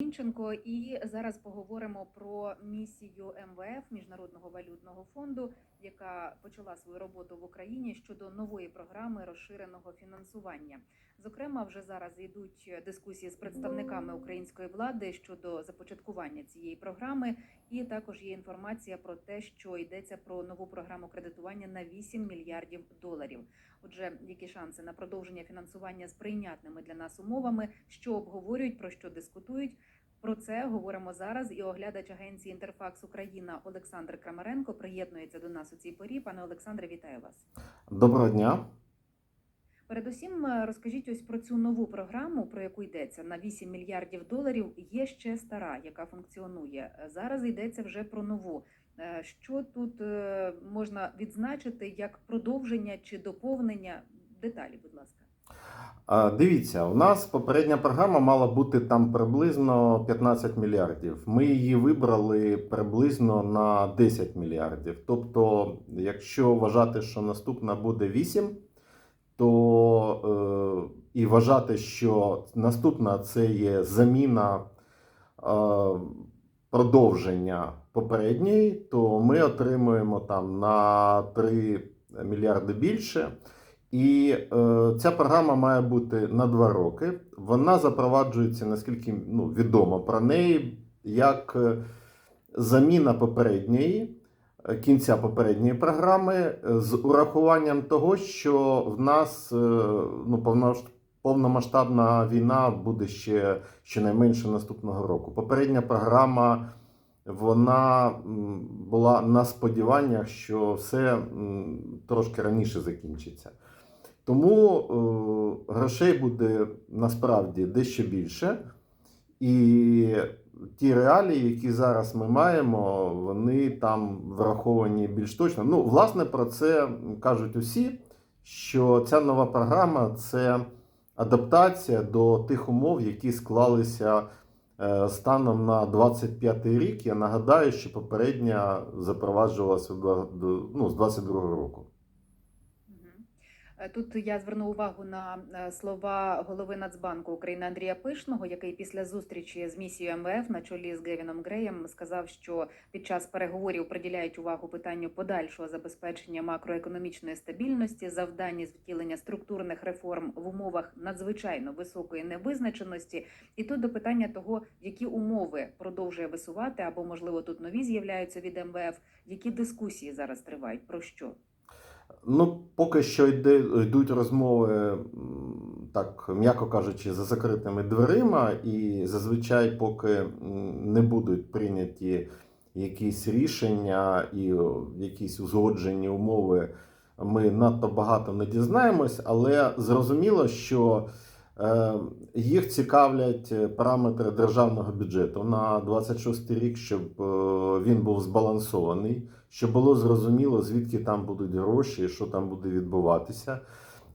Інченко, і зараз поговоримо про місію МВФ Міжнародного валютного фонду, яка почала свою роботу в Україні щодо нової програми розширеного фінансування. Зокрема, вже зараз йдуть дискусії з представниками української влади щодо започаткування цієї програми, і також є інформація про те, що йдеться про нову програму кредитування на 8 мільярдів доларів. Отже, які шанси на продовження фінансування з прийнятними для нас умовами, що обговорюють, про що дискутують. Про це говоримо зараз. І оглядач агенції Інтерфакс Україна Олександр Крамаренко приєднується до нас у цій порі. Пане Олександре, вітаю вас. Доброго дня. Передусім, е, розкажіть ось про цю нову програму, про яку йдеться на 8 мільярдів доларів. Є ще стара, яка функціонує. Е, Зараз йдеться вже про нову. Е, Що тут е, можна відзначити як продовження чи доповнення? Деталі, будь ласка. Дивіться, у нас попередня програма мала бути там приблизно 15 мільярдів. Ми її вибрали приблизно на 10 мільярдів. Тобто, якщо вважати, що наступна буде 8, то е, і вважати, що наступна це є заміна е, продовження попередньої, то ми отримуємо там на 3 мільярди більше. І е, ця програма має бути на два роки. Вона запроваджується, наскільки ну, відомо про неї, як е, заміна попередньої, е, кінця попередньої програми, е, з урахуванням того, що в нас ну, повномасштабна війна буде ще щонайменше наступного року. Попередня програма. Вона була на сподіваннях, що все трошки раніше закінчиться. Тому е, грошей буде насправді дещо більше. І ті реалії, які зараз ми маємо, вони там враховані більш точно. Ну, власне, про це кажуть усі, що ця нова програма це адаптація до тих умов, які склалися е, станом на 25 рік. Я нагадаю, що попередня запроваджувалася ну, з 22 року. Е, Тут я зверну увагу на е, слова голови Нацбанку України Андрія Пишного, який після зустрічі з місією МВФ на чолі з Гевіном Греєм сказав, що під час переговорів приділяють увагу питанню подальшого забезпечення макроекономічної стабільності, завдання з втілення структурних реформ в умовах надзвичайно високої невизначеності. І тут до питання того, які умови продовжує висувати, або можливо тут нові з'являються від МВФ, які дискусії зараз тривають, про що? Ну, поки що йде, йдуть розмови, так м'яко кажучи, за закритими дверима, і зазвичай, поки не будуть прийняті якісь рішення і якісь узгоджені умови, ми надто багато не дізнаємось, але зрозуміло, що е, їх цікавлять параметри державного бюджету на 26 рік, щоб е, він був збалансований щоб було зрозуміло, звідки там будуть гроші, що там буде відбуватися.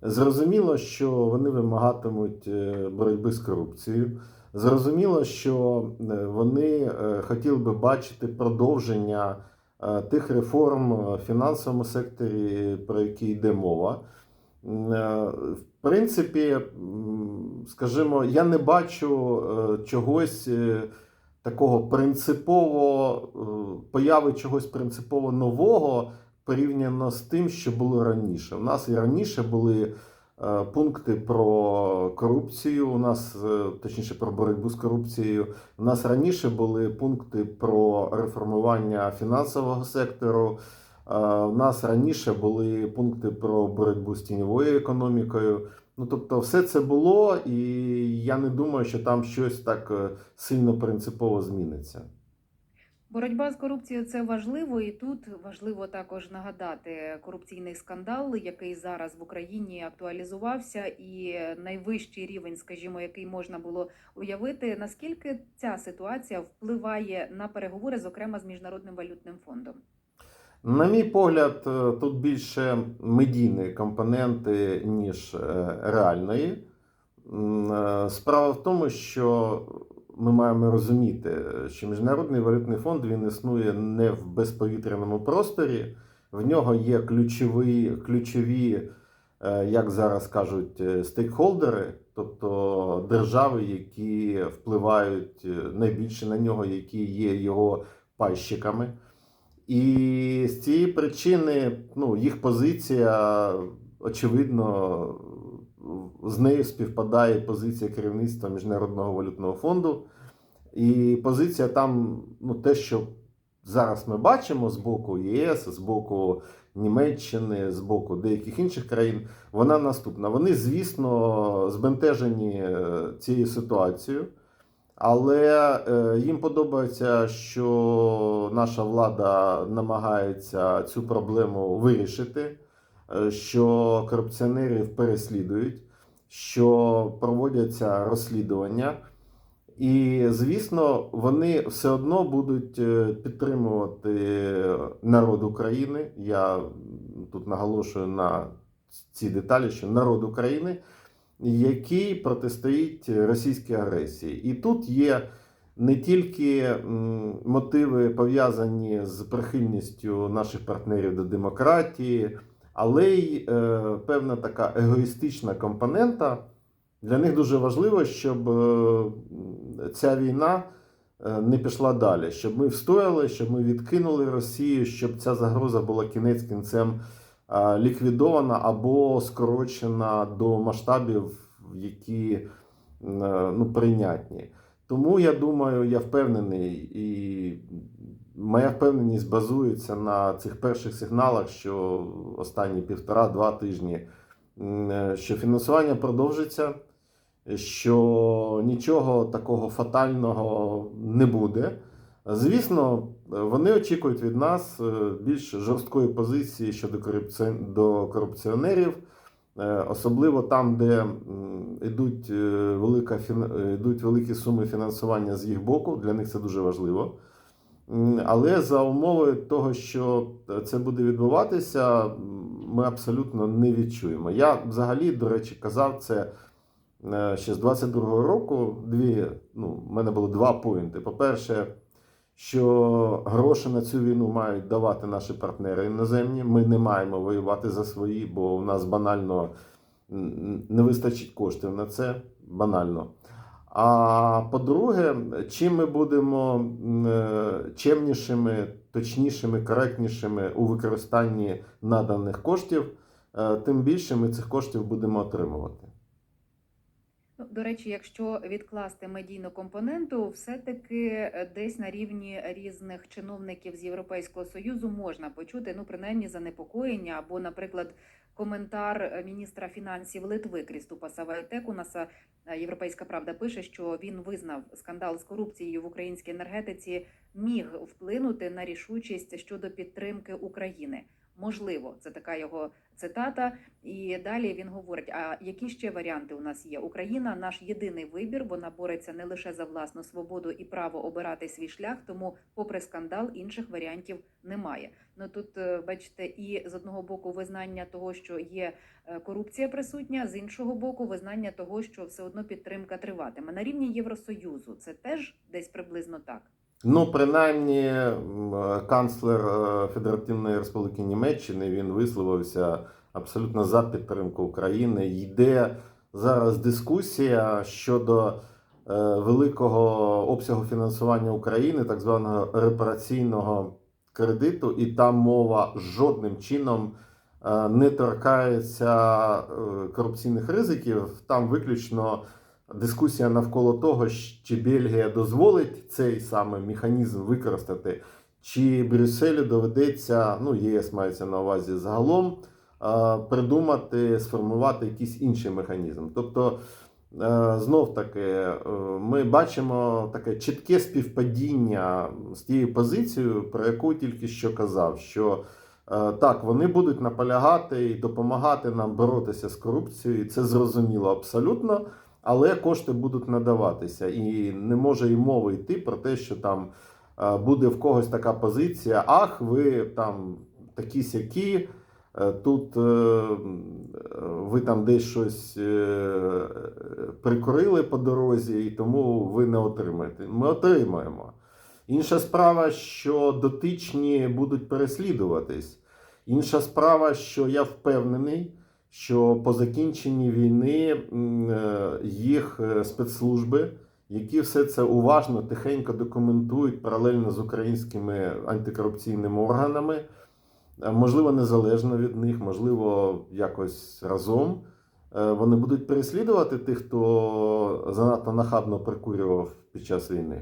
Зрозуміло, що вони вимагатимуть е, боротьби з корупцією. Зрозуміло, що е, вони е, хотіли би бачити продовження тих реформ в фінансовому секторі, про які йде мова. В принципі, скажімо, я не бачу чогось. Такого принципово е, появи чогось принципово нового порівняно з тим, що було раніше. У нас і раніше були е, пункти про корупцію. У нас е, точніше про боротьбу з корупцією. У нас раніше були пункти про реформування фінансового сектору. У нас раніше були пункти про боротьбу з тіньовою економікою. Ну, тобто, все це було, і я не думаю, що там щось так е, сильно принципово зміниться. Боротьба з корупцією це важливо, і тут важливо також нагадати корупційний скандал, який зараз в Україні актуалізувався, і найвищий рівень, скажімо, який можна було уявити. Наскільки ця ситуація впливає на переговори, зокрема з міжнародним валютним фондом? На мій погляд, е, тут більше медійної компоненти, ніж е, реальної. Е, Справа в тому, що ми маємо розуміти, що Міжнародний валютний фонд він існує не в безповітряному просторі. В нього є ключові, ключові е, як зараз кажуть, е, стейкхолдери, тобто держави, які впливають е, найбільше на нього, які є його пайщиками. І з цієї причини ну, їх позиція, очевидно, з нею співпадає позиція керівництва Міжнародного валютного фонду. І позиція там, ну, те, що зараз ми бачимо з боку ЄС, з боку Німеччини, з боку деяких інших країн, вона наступна. Вони, звісно, збентежені е, цією ситуацією. Але е, їм подобається, що наша влада намагається цю проблему вирішити, е, що корупціонерів переслідують, що проводяться розслідування. І, звісно, вони все одно будуть е, підтримувати народ України. Я тут наголошую на ці деталі, що народ України який протистоїть російській агресії. І тут є не тільки мотиви пов'язані з прихильністю наших партнерів до демократії, але й е, певна така егоїстична компонента. Для них дуже важливо, щоб е, ця війна е, не пішла далі, щоб ми встояли, щоб ми відкинули Росію, щоб ця загроза була кінець кінцем ліквідована або скорочена до масштабів, які е, ну, прийнятні. Тому я думаю, я впевнений, і моя впевненість базується на цих перших сигналах, що останні півтора-два тижні, е, що фінансування продовжиться, що нічого такого фатального не буде. Звісно, вони очікують від нас е, більш жорсткої позиції щодо до корупціонерів, е, особливо там, де йдуть, е, велика, йдуть великі суми фінансування з їх боку. Для них це дуже важливо. Але за умови того, що це буде відбуватися, ми абсолютно не відчуємо. Я взагалі, до речі, казав це ще з 22-го року. Дві, ну, в мене було два поінти. По-перше, що гроші на цю війну мають давати наші партнери іноземні. Ми не маємо воювати за свої, бо у нас банально не вистачить коштів на це. Банально. А по-друге, чим ми будемо е, чемнішими, точнішими, коректнішими у використанні наданих коштів, е, тим більше ми цих коштів будемо отримувати. До речі, якщо відкласти медійну компоненту, все-таки е, десь на рівні різних чиновників з Європейського союзу можна почути ну принаймні занепокоєння або, наприклад, коментар е, міністра фінансів Литви Кріступа Савайтекунаса. Е, Європейська правда пише, що він визнав скандал з корупцією в українській енергетиці міг вплинути на рішучість щодо підтримки України. Можливо, це така його цитата. І далі він говорить: а які ще варіанти у нас є? Україна наш єдиний вибір. Вона бореться не лише за власну свободу і право обирати свій шлях. Тому, попри скандал, інших варіантів немає. Ну тут е, бачите, і з одного боку визнання того, що є е, корупція присутня, з іншого боку, визнання того, що все одно підтримка триватиме на рівні Євросоюзу. Це теж десь приблизно так. Ну, принаймні, канцлер е, Федеративної Республіки Німеччини він висловився абсолютно за підтримку України. Йде зараз дискусія щодо е, великого обсягу фінансування України, так званого репараційного кредиту, і там мова жодним чином е, не торкається корупційних ризиків. Там виключно дискусія навколо того, чи Бельгія дозволить цей саме механізм використати, чи Брюсселю доведеться, ну ЄС мається на увазі загалом, придумати, сформувати якийсь інший механізм. Тобто, е, знов таки, е, ми бачимо таке чітке співпадіння з тією позицією, про яку тільки що казав, що е, так, вони будуть наполягати і допомагати нам боротися з корупцією, і це зрозуміло абсолютно але кошти будуть надаватися. І не може і мови йти про те, що там е, буде в когось така позиція: ах, ви там такі сякі. е, Тут е, ви там десь щось прикурили по дорозі, і тому ви не отримаєте. Ми отримаємо. Інша справа, що дотичні будуть переслідуватись. Інша справа, що я впевнений, що по закінченні війни е, їх е, спецслужби, які все це уважно, тихенько документують паралельно з українськими антикорупційними органами, е, можливо, незалежно від них, можливо, якось разом. Вони будуть переслідувати тих, хто занадто нахабно прикурював під час війни.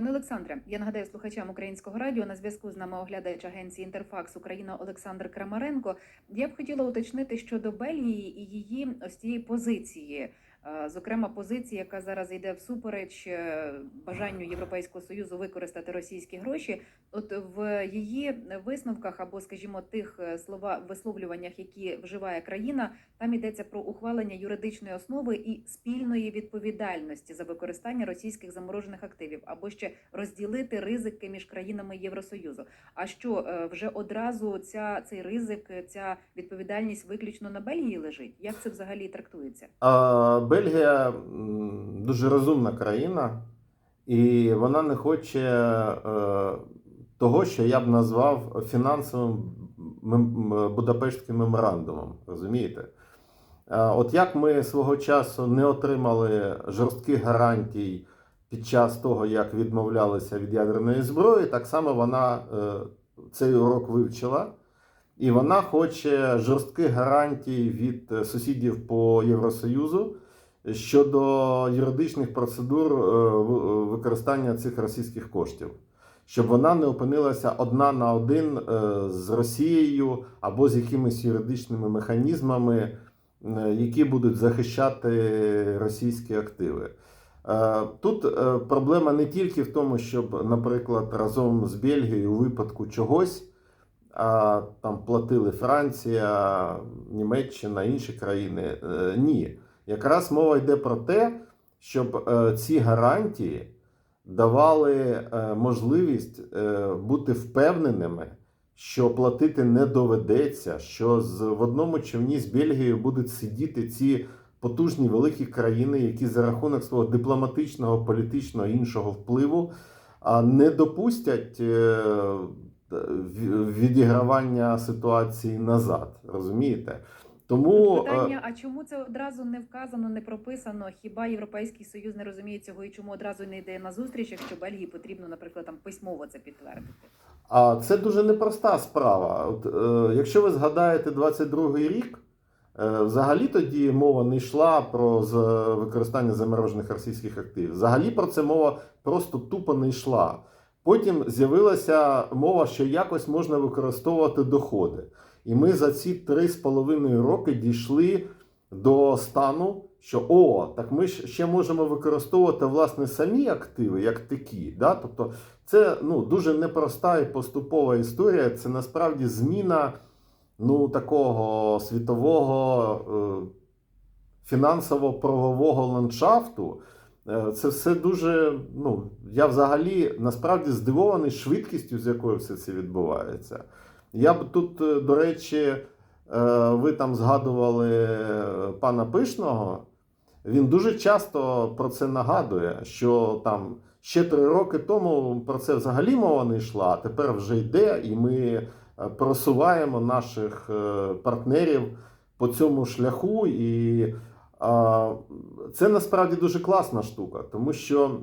Пане Олександре, я нагадаю слухачам українського радіо на зв'язку з нами оглядач агенції Інтерфакс Україна Олександр Крамаренко. Я б хотіла уточнити щодо Бельгії і її ось цієї позиції. Е, Зокрема, позиції, яка зараз йде всупереч е, бажанню Європейського союзу використати російські гроші. От в її висновках або, скажімо, тих е, слова висловлюваннях, які вживає країна, там йдеться про ухвалення юридичної основи і спільної відповідальності за використання російських заморожених активів, або ще розділити ризики між країнами Євросоюзу. А що вже одразу ця цей ризик, ця відповідальність виключно на Бельгії лежить? Як це взагалі трактується? А Бельгія дуже розумна країна, і вона не хоче е, того, що я б назвав фінансовим Будапештським меморандумом. Розумієте? Е, От як ми свого часу не отримали жорстких гарантій під час того, як відмовлялися від ядерної зброї, так само вона е, цей урок вивчила. І вона хоче жорстких гарантій від сусідів по Євросоюзу щодо юридичних процедур е, використання цих російських коштів, щоб вона не опинилася одна на один е, з Росією або з якимись юридичними механізмами, е, які будуть захищати російські активи. Е, Тут е, проблема не тільки в тому, щоб, наприклад, разом з Бельгією у випадку чогось а там платили Франція, Німеччина, інші країни. Е, Ні. Якраз мова йде про те, щоб е, ці гарантії давали е, можливість е, бути впевненими, що платити не доведеться, що з, в одному човні з Бельгією будуть сидіти ці потужні великі країни, які за рахунок свого дипломатичного, політичного іншого впливу не допустять. відігравання ситуації назад. Розумієте? Тому е, Питання: а чому це одразу не вказано, не прописано? Хіба Європейський Союз не розуміє цього і чому одразу не йде на зустріч, якщо Бельгії потрібно, наприклад, там письмово це підтвердити? а це дуже непроста справа. От, е, якщо ви згадаєте 22-й рік, е, взагалі тоді мова не йшла про з- використання заморожених російських активів. Взагалі про це мова просто тупо не йшла. Потім з'явилася мова, що якось можна використовувати доходи. І ми за ці три з половиною роки дійшли до стану, що о, так ми ще можемо використовувати власне самі активи як такі. Да? Тобто це ну, дуже непроста і поступова історія. Це насправді зміна ну, такого світового е, фінансово-правового ландшафту. Е, Це все дуже. Ну, я взагалі насправді здивований швидкістю, з якою все це відбувається. Я б тут, е, до речі, е, ви там згадували е, пана Пишного. Він дуже часто про це нагадує, що там ще три роки тому про це взагалі мова не йшла, а тепер вже йде, і ми просуваємо наших партнерів по цьому шляху. І це насправді дуже класна штука, тому що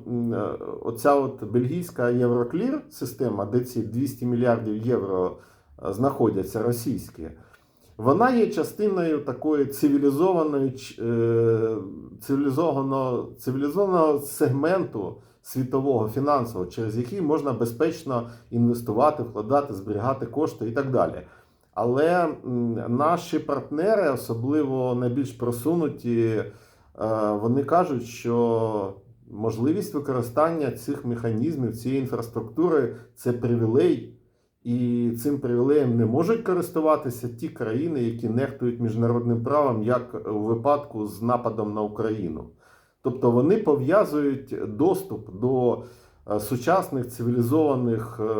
оця от бельгійська Євроклір система, де ці 200 мільярдів євро знаходяться російські, вона є частиною такої цивілізованої е, цивілізованого, цивілізованого сегменту світового фінансового, через який можна безпечно інвестувати, вкладати, зберігати кошти і так далі. Але наші партнери, особливо найбільш просунуті, е, вони кажуть, що можливість використання цих механізмів, цієї інфраструктури це привілей, і цим привілеєм не можуть користуватися ті країни, які нехтують міжнародним правом, як у випадку з нападом на Україну. Тобто вони пов'язують доступ до е, сучасних цивілізованих е,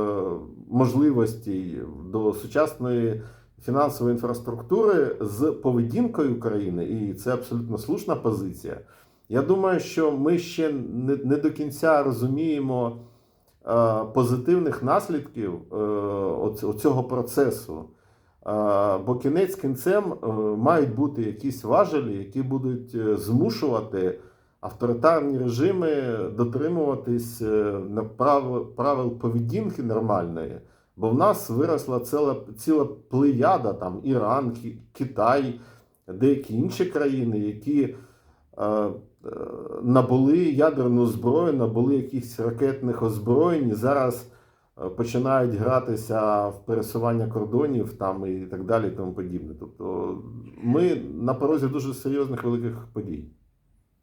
можливостей, до сучасної фінансової інфраструктури з поведінкою України, і це абсолютно слушна позиція. Я думаю, що ми ще не, до кінця розуміємо позитивних наслідків е, оцього процесу. Бо кінець кінцем е, мають бути якісь важелі, які будуть е, змушувати авторитарні режими дотримуватись е, правил поведінки нормальної. Бо в нас виросла ціла, ціла плеяда, там Іран, Китай, деякі інші країни, які е, е, набули ядерну зброю, набули якихось ракетних озброєнь і зараз е, починають гратися в пересування кордонів там і так далі, і тому подібне. Тобто ми на порозі дуже серйозних великих подій.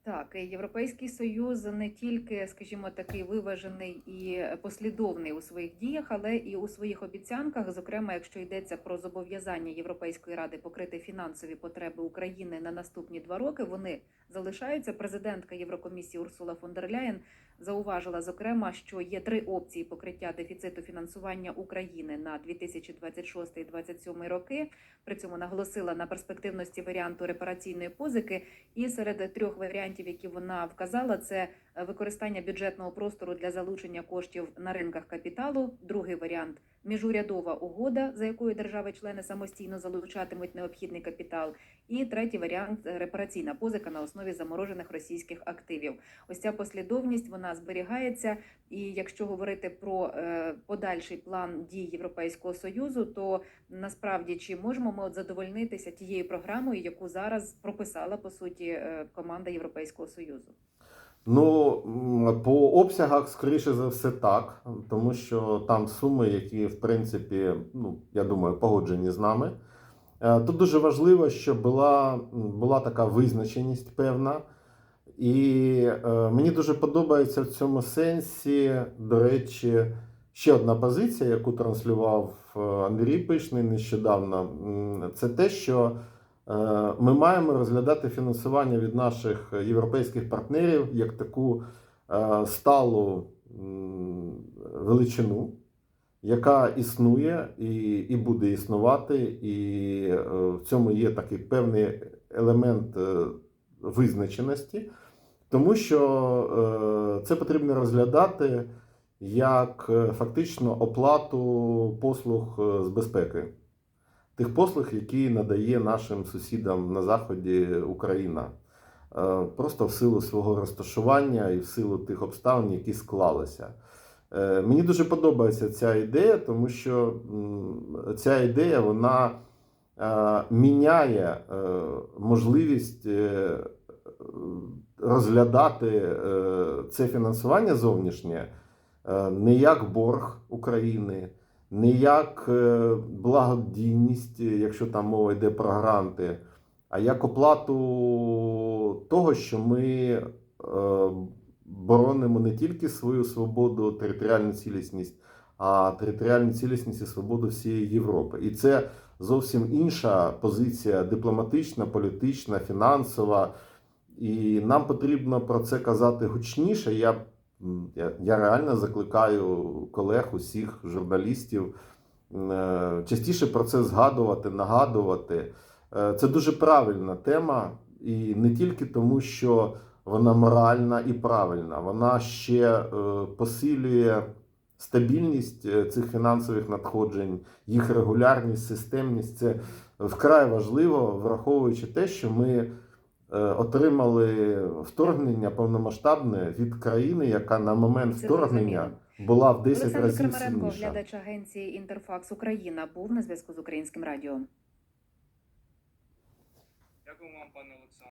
Так, Європейський Союз не тільки, скажімо, такий виважений і послідовний у своїх діях, але і у своїх обіцянках, зокрема, якщо йдеться про зобов'язання Європейської ради покрити фінансові потреби України на наступні два роки, вони залишаються. Президентка Єврокомісії Урсула фон дер Ляєн зауважила зокрема, що є три опції покриття дефіциту фінансування України на 2026-2027 роки. При цьому наголосила на перспективності варіанту репараційної позики. І серед трьох варіантів, які вона вказала, це використання бюджетного простору для залучення коштів на ринках капіталу. Другий варіант міжурядова угода, за якою держави-члени самостійно залучатимуть необхідний капітал. І третій варіант репараційна позика на основі заморожених російських активів. Ось ця послідовність вона зберігається. І якщо говорити про е, подальший план дій Європейського союзу, то насправді чи можемо ми от задовольнитися тією програмою, яку зараз прописала по суті е, команда Європейського союзу? Ну, по обсягах, скоріше за все, так, тому що там суми, які, в принципі, ну, я думаю, погоджені з нами. Е, Тут дуже важливо, щоб була, була така визначеність певна. І е, мені дуже подобається в цьому сенсі, до речі, ще одна позиція, яку транслював е, Андрій Пишний нещодавно. Це те, що Ми маємо розглядати фінансування від наших європейських партнерів як таку е, сталу величину, яка існує і, і буде існувати, і е, в цьому є такий певний елемент е, визначеності, тому що е, це потрібно розглядати як е, фактично оплату послуг е, з безпеки тих послуг, які надає нашим сусідам на заході Україна. Е, Просто в силу свого розташування і в силу тих обставин, які склалися. Е, Мені дуже подобається ця ідея, тому що ця ідея вона е, міняє можливість розглядати це фінансування зовнішнє не як борг України, не як е, благодійність, якщо там мова йде про гранти, а як оплату того, що ми е, боронимо не тільки свою свободу, територіальну цілісність, а територіальну цілісність і свободу всієї Європи. І це зовсім інша позиція дипломатична, політична, фінансова. І нам потрібно про це казати гучніше. Я Я, реально закликаю колег, усіх журналістів е, частіше про це згадувати, нагадувати. Е, Це дуже правильна тема, і не тільки тому, що вона моральна і правильна, вона ще е, посилює стабільність цих фінансових надходжень, їх регулярність, системність. Це вкрай важливо, враховуючи те, що ми отримали вторгнення повномасштабне від країни, яка на момент Це вторгнення була в 10 Олександр разів Крамаренко, сильніша. глядач агенції Інтерфакс Україна, був на зв'язку з українським радіо. Дякую вам, пане Олександр.